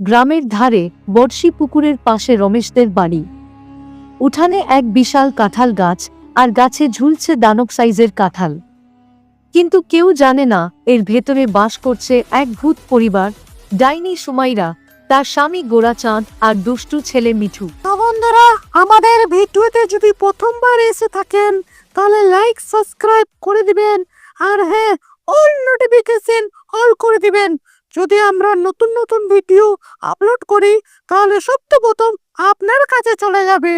গ্রামের ধারে বর্ষি পুকুরের পাশে রমেশদের বাড়ি। উঠানে এক বিশাল কাঁঠাল গাছ আর গাছে ঝুলছে দানব সাইজের কাঁঠাল। কিন্তু কেউ জানে না এর ভেতরে বাস করছে এক ভূত পরিবার, ডাইনি সুমাইরা, তার স্বামী গোড়াচাঁদ আর দুষ্টু ছেলে মিঠু। বন্ধুরা, আমাদের ভিডিওতে যদি প্রথমবার এসে থাকেন, তাহলে লাইক সাবস্ক্রাইব করে দিবেন, আর হ্যাঁ অল নোটিফিকেশন অল করে দিবেন। যদি আমরা নতুন নতুন ভিডিও আপলোড করি, তাহলে সর্বপ্রথম আপনার কাছে চলে যাবে।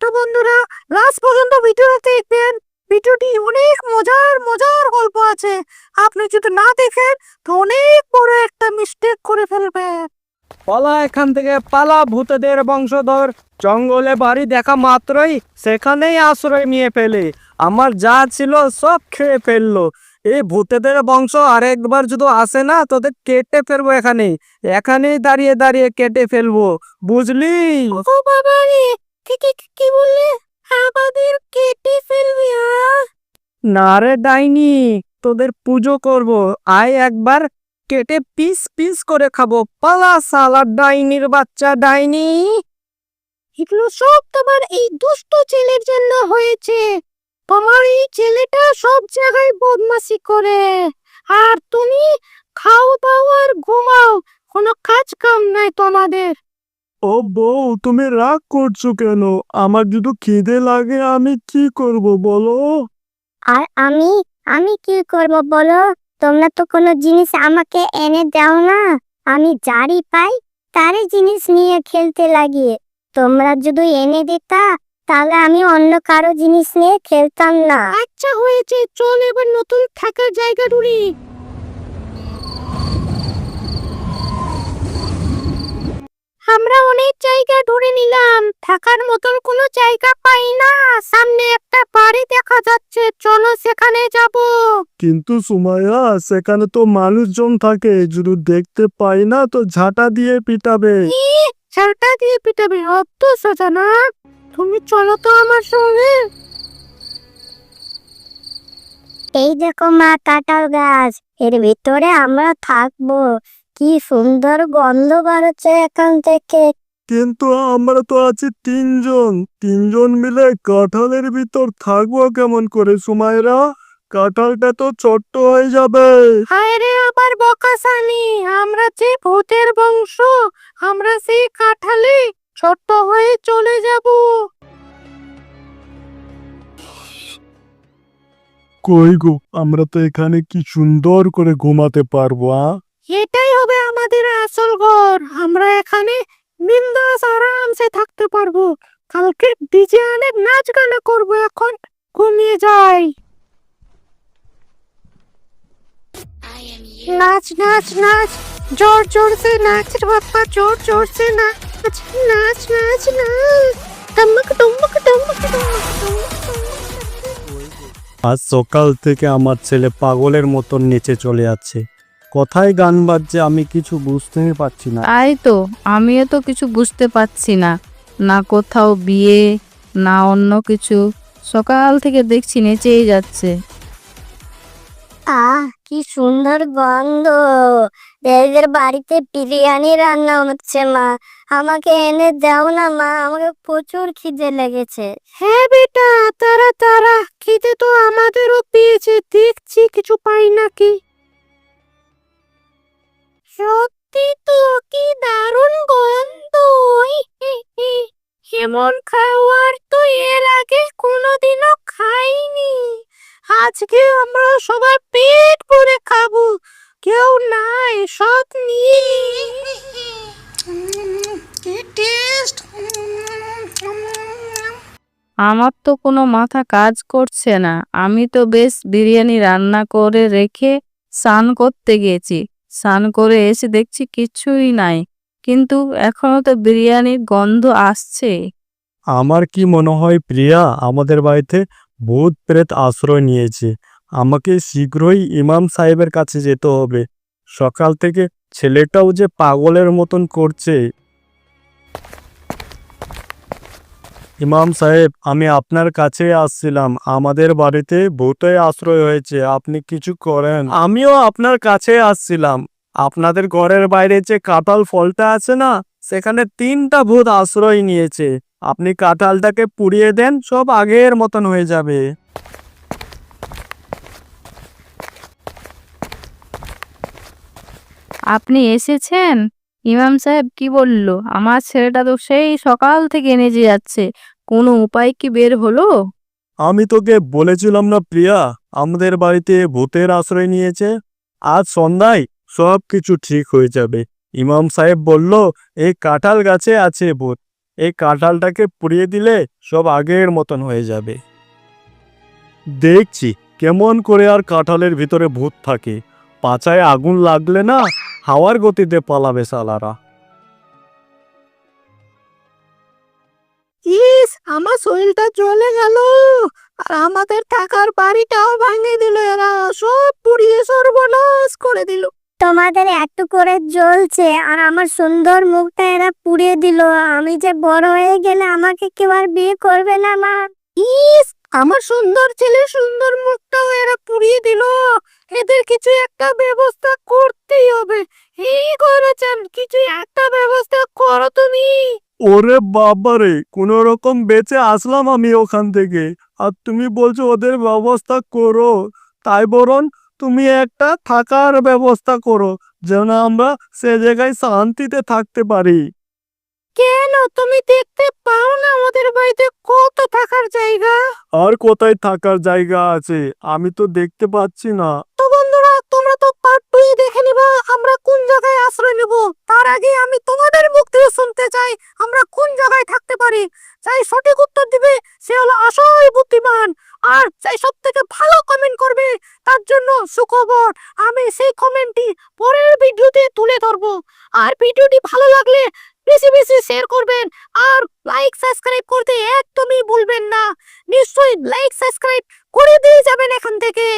তো বন্ধুরা লাস্ট পর্যন্ত ভিডিওটা দেখবেন। ভিডিওটি অনেক মজার মজার গল্প আছে। আপনি যদি না দেখেন, তো অনেক বড় একটা মিস্টেক করে ফেলবেন। পালা এখান থেকে, পালা ভূতদের বংশধর। জঙ্গলে বাড়ি দেখা মাত্রই সেখানেই আশ্রয় নিয়ে ফেলে। আমার যা ছিল সব খেয়ে ফেলল। এই ভূতেদের বংশ আরেকবার যদি আসে না তোদের কেটে ফেলব এখানে এখানেই দাঁড়িয়ে দাঁড়িয়ে কেটে ফেলব বুঝলি? ও বাবা রে কি কি কি বললে? আমাদের কেটে ফেলবি না রে ডাইনি তোদের পুজো করব। আয় একবার কেটে পিস পিস করে খাব। পালা সালা ডাইনির বাচ্চা ডাইনি। এগুলো সব তোমার এই দুষ্ট ছেলের জন্য হয়েছে। তোমার এই ছেলেটা সব জায়গায় বদমাশি করে। আর তুমি খাও দাও আর ঘুমাও কোনো কাজ কাম নাই তোমাদের। ও বউ তুমি রাগ করছ কেন? আমার যদি খিদে লাগে আমি কি করব বলো? আর আমি আমি কি করব বলো? তোমরা তো কোনো জিনিস আমাকে এনে দাও না। আমি যারই পাই তারই জিনিস নিয়ে খেলতে লাগি তোমরা যদি এনে দিতা তাহলে আমি অন্য কারও জিনিস নিয়ে খেলতাম না। আচ্ছা হয়েছে চল এবার নতুন থাকার জায়গা ঢুড়ি আমরা অনেক জায়গা ধরে নিলাম থাকার মতন কোনো জায়গা পাই না। সামনে একটা বাড়ি দেখা যাচ্ছে চলো সেখানে যাব। কিন্তু সুমাইয়া সেখানে তো মানুষজন থাকে যদি দেখতে পাই না তো ঝাঁটা দিয়ে পিটাবে। ছালটা দিয়ে পিটাবে অত সোজা না। তুমি চলো তো আমার সঙ্গে। এই দেখো মা কাঁঠাল গাছ এর ভিতরে আমরা থাকব। কি সুন্দর গন্ধ বেরোচ্ছে এখান থেকে। কিন্তু আমরা তো আছি তিনজন তিনজন মিলে কাঁঠালের ভিতর থাকব কেমন করে সুমাইরা? কাঁঠালটা তো ছোট্ট হয়ে যাবে। হায় রে আবার বকাসানি আমরা যে ভূতের বংশ আমরা সেই কাঠালে। ছোট্ট হয়ে চলে যাব। কই গো আমরা তো এখানে কি সুন্দর করে ঘুমাতে পারব আ? এটাই হবে আমাদের আসল ঘর। আমরা এখানে বিন্দাস আরামসে থাকতে পারব। কালকে ডিজে আনে নাচ গানা করব এখন। ঘুমিয়ে যাই। নাচ নাচ নাচ। জোর জোর সে নাচ বাপ্পা জোর জোর সে নাচ। নাচ নাচ নাচ টমক টমক টমক টমক আজ সকাল থেকে আমার ছেলে পাগলের মতন নেচে চলে যাচ্ছে। কোথায় গান বাজছে আমি কিছু বুঝতেই পারছি না। তাই তো আমিও তো কিছু বুঝতে পারছি না। না কোথাও বিয়ে না অন্য কিছু। সকাল থেকে দেখছি নেচেই যাচ্ছে। আহ কি সুন্দর গন্ধ। এদের বাড়িতে বিরিয়ানি রান্না হচ্ছে মা। আমাকে এনে দাও না মা। আমাকে প্রচুর খিদে লেগেছে। হ্যাঁ বেটা তারা তারা। খিদে তো আমাদেরও পেয়েছে। দেখছি কিছু পাই নাকি? সত্যি তো কি দারুণ গন্ধ। এমন খাবার তো এর আগে কোনোদিনও খাইনি। আজকে আমরা সবাই পেট ভরে খাব। কেউ নাই সব নিয়ে কি টেস্ট আমার তো কোনো মাথা কাজ করছে না। আমি তো বেশ বিরিয়ানি রান্না করে রেখে স্নান করতে গেছি। স্নান করে এসে দেখছি কিছুই নাই। কিন্তু এখনও তো বিরিয়ানির গন্ধ আসছে। আমার কি মনে হয় প্রিয়া, আমাদের বাড়িতে ভূত প্রেত আশ্রয় নিয়েছে। আমাকে শীঘ্রই ইমাম সাহেবের কাছে যেতে হবে। সকাল থেকে ছেলেটাও যে পাগলের মতন করছে। ইমাম সাহেব, আমি আপনার কাছে আসছিলাম। আমাদের বাড়িতে ভূতে আশ্রয় হয়েছে, আপনি কিছু করেন? আমিও আপনার কাছে আসছিলাম। আপনাদের ঘরের বাইরে যে কাঁঠাল ফলটা আছে না, সেখানে তিনটা ভূত আশ্রয় নিয়েছে। আপনি কাঁঠালটাকে পুড়িয়ে দেন, সব আগের মতন হয়ে যাবে। আপনি এসেছেন? ইমাম সাহেব কি বলল? আমার ছেলেটা তো সেই সকাল থেকে এনেজে যাচ্ছে। কোনো উপায় কি বের হলো? আমি তোকে বলেছিলাম না প্রিয়া, আমাদের বাড়িতে ভূতের আশ্রয় নিয়েছে। আজ সন্ধ্যায় সব কিছু ঠিক হয়ে যাবে। ইমাম সাহেব বলল, এই কাঁঠাল গাছে আছে ভূত। এই কাঁঠালটাকে পুড়িয়ে দিলে সব আগের মতন হয়ে যাবে। দেখছি, কেমন করে আর কাঁঠালের ভিতরে ভূত থাকে। পাচায় আগুন লাগলে না হাওয়ার গতিতে পালাবে সালারা ইস আমার শরীরটা জ্বলে গেল। আর আমাদের থাকার বাড়িটাও ভাঙে দিল এরা সব পুড়িয়ে সর্বনাশ করে দিল। তোমাদের এত করে জ্বলছে আর আমার সুন্দর মুখটা এরা পুড়িয়ে দিল। আমি যে বড় হয়ে গেলে আমাকে কেউ আর বিয়ে করবে না মা। ইস আমার সুন্দর ছেলে সুন্দর মুখটাও এরা পুড়িয়ে দিল। এদের কিছু একটা ব্যবস্থা করতেই হবে। এই করেছেন, কিছু একটা ব্যবস্থা করো তুমি। ওরে বাবারে কোনো রকম বেঁচে আসলাম আমি ওখান থেকে। আর তুমি বলছো ওদের ব্যবস্থা করো। তাই বরং তুমি একটা থাকার ব্যবস্থা করো, যেন আমরা সে জায়গায় শান্তিতে থাকতে পারি। কেন? তুমি দেখতে পাও না আমাদের বাড়িতে কত থাকার জায়গা? আর কোথায় থাকার জায়গা আছে? আমি তো দেখতে পাচ্ছি না। তো বন্ধুরা তোমরা তো পার্ট টু দেখে নিবা আমরা কোন জায়গায় তার আগে আমি তোমাদের মুখ থেকে শুনতে চাই। আমরা কোন জায়গায় থাকতে পারি? চাই সঠিক উত্তর দিবে, সে হলো আসল বুদ্ধিমান। আর চাই সব থেকে ভালো কমেন্ট করবে, তার জন্য সুখবর। আমি সেই কমেন্টটি পরের ভিডিওতে তুলে ধরবো। আর ভিডিওটি ভালো লাগলে বেশি বেশি শেয়ার করবেন। আর লাইক সাবস্ক্রাইব করতে একদমই ভুলবেন না। নিশ্চয়ই লাইক সাবস্ক্রাইব করে দিয়ে যাবেন এখান থেকে।